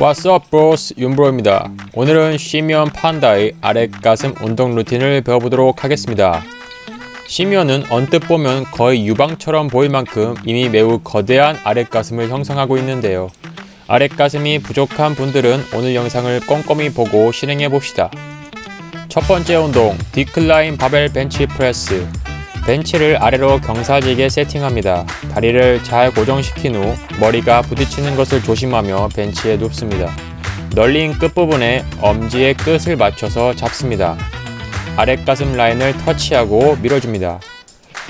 What's up, bros? 윤브로입니다. 오늘은 시미언 판다의 아랫가슴 운동 루틴을 배워보도록 하겠습니다. 시미언은 언뜻 보면 거의 유방처럼 보일 만큼 이미 매우 거대한 아랫가슴을 형성하고 있는데요. 아랫가슴이 부족한 분들은 오늘 영상을 꼼꼼히 보고 실행해 봅시다. 첫 번째 운동, 디클라인 바벨 벤치 프레스. 벤치를 아래로 경사지게 세팅합니다. 다리를 잘 고정시킨 후 머리가 부딪히는 것을 조심하며 벤치에 눕습니다. 널린 끝부분에 엄지의 끝을 맞춰서 잡습니다. 아랫가슴 라인을 터치하고 밀어줍니다.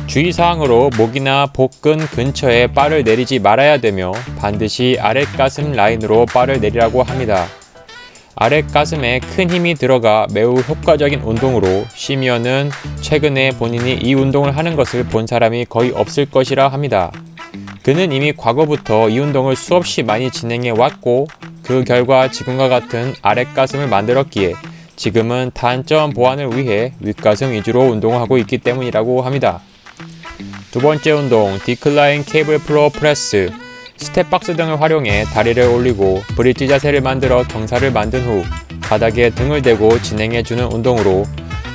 주의사항으로 목이나 복근 근처에 바를 내리지 말아야 되며 반드시 아랫가슴 라인으로 바를 내리라고 합니다. 아랫가슴에 큰 힘이 들어가 매우 효과적인 운동으로 시미어는 최근에 본인이 이 운동을 하는 것을 본 사람이 거의 없을 것이라 합니다. 그는 이미 과거부터 이 운동을 수없이 많이 진행해 왔고 그 결과 지금과 같은 아랫가슴을 만들었기에 지금은 단점 보완을 위해 윗가슴 위주로 운동을 하고 있기 때문이라고 합니다. 두 번째 운동 디클라인 케이블 플로어 프레스 스텝박스 등을 활용해 다리를 올리고 브릿지 자세를 만들어 경사를 만든 후 바닥에 등을 대고 진행해주는 운동으로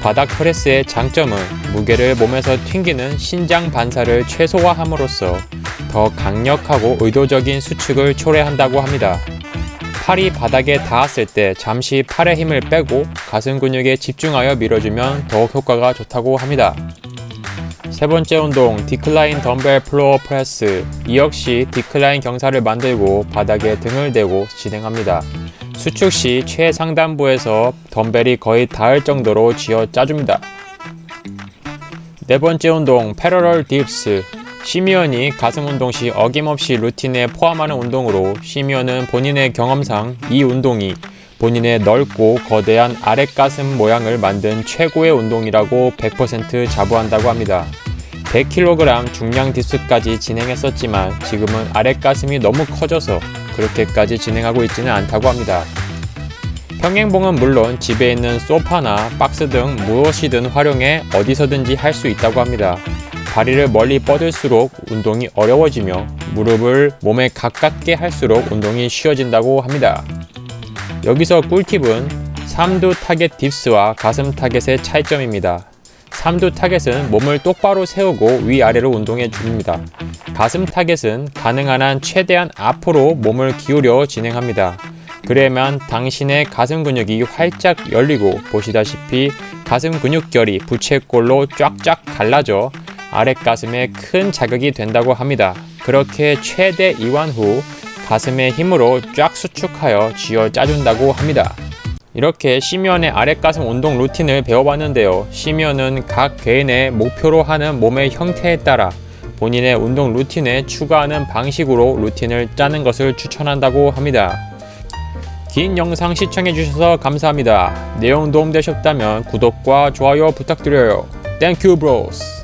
바닥 프레스의 장점은 무게를 몸에서 튕기는 신장 반사를 최소화함으로써 더 강력하고 의도적인 수축을 초래한다고 합니다. 팔이 바닥에 닿았을 때 잠시 팔의 힘을 빼고 가슴 근육에 집중하여 밀어주면 더욱 효과가 좋다고 합니다. 세 번째 운동 디클라인 덤벨 플로어 프레스 이 역시 디클라인 경사를 만들고 바닥에 등을 대고 진행합니다. 수축 시 최상단부에서 덤벨이 거의 닿을 정도로 쥐어 짜줍니다. 네 번째 운동 패러럴 딥스 시미언이 가슴 운동 시 어김없이 루틴에 포함하는 운동으로 시미언은 본인의 경험상 이 운동이 본인의 넓고 거대한 아랫가슴 모양을 만든 최고의 운동이라고 100% 자부한다고 합니다. 100kg 중량 딥스까지 진행했었지만 지금은 아랫가슴이 너무 커져서 그렇게까지 진행하고 있지는 않다고 합니다. 평행봉은 물론 집에 있는 소파나 박스 등 무엇이든 활용해 어디서든지 할 수 있다고 합니다. 다리를 멀리 뻗을수록 운동이 어려워지며 무릎을 몸에 가깝게 할수록 운동이 쉬워진다고 합니다. 여기서 꿀팁은 삼두 타겟 딥스와 가슴 타겟의 차이점입니다. 삼두 타겟은 몸을 똑바로 세우고 위아래로 운동해 줍니다. 가슴 타겟은 가능한 한 최대한 앞으로 몸을 기울여 진행합니다. 그래야만 당신의 가슴 근육이 활짝 열리고 보시다시피 가슴 근육결이 부채꼴로 쫙쫙 갈라져 아랫가슴에 큰 자극이 된다고 합니다. 그렇게 최대 이완 후 가슴의 힘으로 쫙 수축하여 쥐어 짜준다고 합니다. 이렇게 시미언의 아랫가슴 운동 루틴을 배워봤는데요. 시미언은 각 개인의 목표로 하는 몸의 형태에 따라 본인의 운동 루틴에 추가하는 방식으로 루틴을 짜는 것을 추천한다고 합니다. 긴 영상 시청해주셔서 감사합니다. 내용 도움되셨다면 구독과 좋아요 부탁드려요. 땡큐 브로스